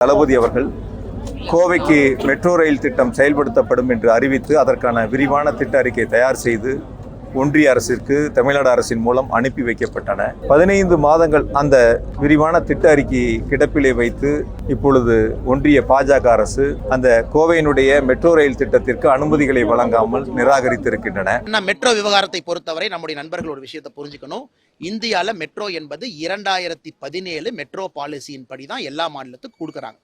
தளபதி அவர்கள் கோவைக்கு metro rail திட்டம் செயல்படுத்தப்படும் என்று அறிவித்து அதற்கான விரிவான திட்ட அறிக்கை தயார் செய்து ஒன்றிய அரசிற்கு தமிழ்நாடு அரசின் மூலம் அனுப்பி வைக்கப்பட்டன. பதினைந்து மாதங்கள் அந்த விரிவான திட்ட அறிக்கையை கிடப்பிலே வைத்து இப்பொழுது ஒன்றிய பாஜக அரசு அந்த கோவையினுடைய மெட்ரோ ரயில் திட்டத்திற்கு அனுமதிகளை வழங்காமல் நிராகரித்திருக்கின்றன. மெட்ரோ விவகாரத்தை பொறுத்தவரை நம்முடைய நண்பர்கள் ஒரு விஷயத்தை புரிஞ்சுக்கணும். இந்தியாவில் மெட்ரோ என்பது இரண்டாயிரத்தி பதினேழு மெட்ரோ பாலிசியின் படி தான் எல்லா மாநிலத்துக்கும் கொடுக்குறாங்க.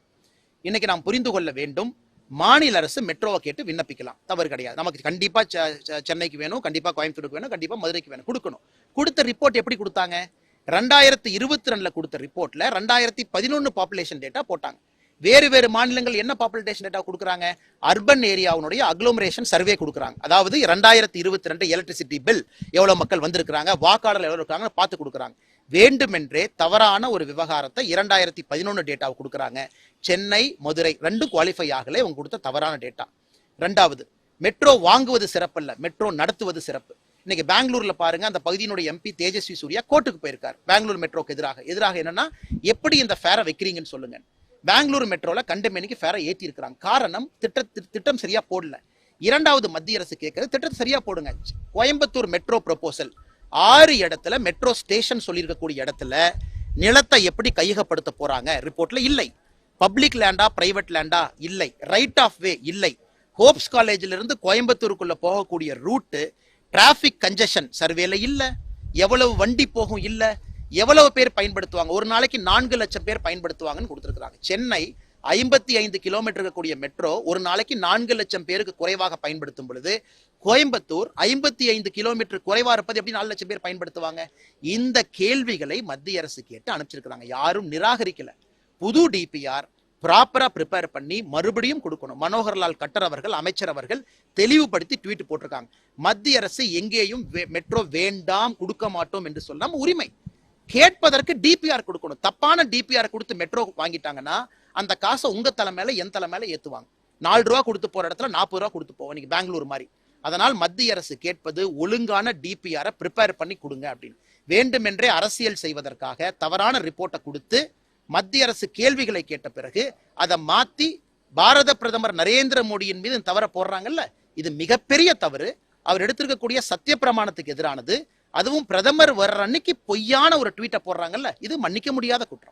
இன்னைக்கு நாம் புரிந்து கொள்ள வேண்டும் மாநில அரசு மெட்ரோவை கேட்டு விண்ணப்பிக்கலாம். தவறு கிடையாது. நமக்கு கண்டிப்பா சென்னைக்கு வேணும் கண்டிப்பா கோயம்புத்தூருக்கு வேணும் கண்டிப்பா மதுரைக்கு வேணும். கொடுக்கணும். கொடுத்த ரிப்போர்ட் எப்படி கொடுத்தாங்க? ரெண்டாயிரத்தி இருபத்தி ரெண்டுல கொடுத்த ரிப்போர்ட்ல ரெண்டாயிரத்தி பதினொன்னு பாப்புலேஷன் டேட்டா போட்டாங்க. வேறு வேறு மாநிலங்கள் என்ன பாப்புலேஷன் டேட்டா கொடுக்குறாங்க? அர்பன் ஏரியாவுடைய அக்ளோமரேஷன் சர்வே கொடுக்குறாங்க. அதாவது ரெண்டாயிரத்தி இருபத்தி ரெண்டு எலக்ட்ரிசிட்டி பில் எவ்வளோ மக்கள் வந்திருக்கிறாங்க? வாக்காளர் எவ்வளோ இருக்காங்க பார்த்து கொடுக்குறாங்க. வேண்டுமென்றே தவறான ஒரு விவகாரத்தை இரண்டாயிரத்தி பதினொன்று டேட்டாவை கொடுக்குறாங்க. சென்னை மதுரை ரெண்டு குவாலிஃபை ஆகலை அவங்க கொடுத்த தவறான டேட்டா ரெண்டாவது மெட்ரோ வாங்குவது சிறப்பல்ல மெட்ரோ நடத்துவது சிறப்பு. இன்னைக்கு பெங்களூர்ல பாருங்க அந்த பகுதியினுடைய எம்பி தேஜஸ்வி சூர்யா கோர்ட்டுக்கு போயிருக்கார் பெங்களூர் மெட்ரோக்கு எதிராக. எதிராக என்னன்னா எப்படி இந்த ஃபேரை வைக்கிறீங்கன்னு சொல்லுங்க. பெங்களூர் மெட்ரோல கண்டமேனிக்கு ஃபேரை ஏத்தி இருக்கிறாங்க காரணம் திட்ட திட்டம் சரியா போடல. இரண்டாவது மத்திய அரசு கேட்கறது திட்டத்தை சரியா போடுங்க. கோயம்புத்தூர் மெட்ரோ ப்ரொபோசல் ஆறு இடத்துல மெட்ரோ ஸ்டேஷன் சொல்லியிருக்கக்கூடிய இடத்துல நிலத்தை எப்படி கையகப்படுத்த போறாங்க? ரிப்போர்ட்ல இல்லை. பப்ளிக் லேண்டா பிரைவேட் லேண்டா இல்லை. ரைட் ஆஃப் வே இல்லை. ஹோப்ஸ் காலேஜில் இருந்து கோயம்புத்தூருக்குள்ள போகக்கூடிய ரூட்டு டிராஃபிக் கஞ்சஷன் சர்வேல இல்லை. எவ்வளவு வண்டி போகும் இல்லை. எவ்வளவு பேர் பயன்படுத்துவாங்க? ஒரு நாளைக்கு நான்கு லட்சம் பேர் பயன்படுத்துவாங்கன்னு கொடுத்துருக்குறாங்க. சென்னை ஐம்பத்தி ஐந்து கிலோமீட்டர் இருக்கக்கூடிய மெட்ரோ ஒரு நாளைக்கு நான்கு லட்சம் பேருக்கு குறைவாக பயன்படுத்தும் பொழுது கோயம்புத்தூர் ஐம்பத்தி ஐந்து கிலோமீட்டர் குறைவா இருப்பது எப்படி நாலு லட்சம் பேர் பயன்படுத்துவாங்க? இந்த கேள்விகளை மத்திய அரசு கேட்டு அனுப்பிச்சிருக்கிறாங்க. யாரும் நிராகரிக்கல. புது டிபிஆர் ப்ராப்பரா ப்ரிப்பேர் பண்ணி மறுபடியும் கொடுக்கணும். மனோகர்லால் கட்டர் அவர்கள் அமைச்சர் அவர்கள் தெளிவுபடுத்தி ட்வீட் போட்டிருக்காங்க. மத்திய அரசு எங்கேயும் மெட்ரோ வேண்டாம் கொடுக்க மாட்டோம் என்று சொல்லாம உரிமை. கேட்பதற்கு டிபிஆர் கொடுக்கணும். தப்பான டிபிஆர் கொடுத்து மெட்ரோ வாங்கிட்டாங்கன்னா அந்த காசை உங்க தலை மேல என் தலை மேல ஏத்துவாங்க. நாலு ரூபா கொடுத்து போற இடத்துல நாற்பது ரூபா கொடுத்து போவோம். நீங்க பெங்களூர் மாதிரி. அதனால் மத்திய அரசு கேட்பது ஒழுங்கான டிபிஆரை ப்ரிப்பேர் பண்ணி கொடுங்க அப்படின்னு. வேண்டுமென்றே அரசியல் செய்வதற்காக தவறான ரிப்போர்ட்டை கொடுத்து மத்திய அரசு கேள்விகளை கேட்ட பிறகு அதை மாத்தி பாரத பிரதமர் நரேந்திர மோடியின் மீது தவற போடுறாங்கல்ல? இது மிகப்பெரிய தவறு. அவர் எடுத்திருக்கக்கூடிய சத்திய பிரமாணத்துக்கு எதிரானது. அதுவும் பிரதமர் வர்ற அன்னைக்கு பொய்யான ஒரு ட்வீட்டை போடுறாங்கல்ல? இது மன்னிக்க முடியாத குற்றம்.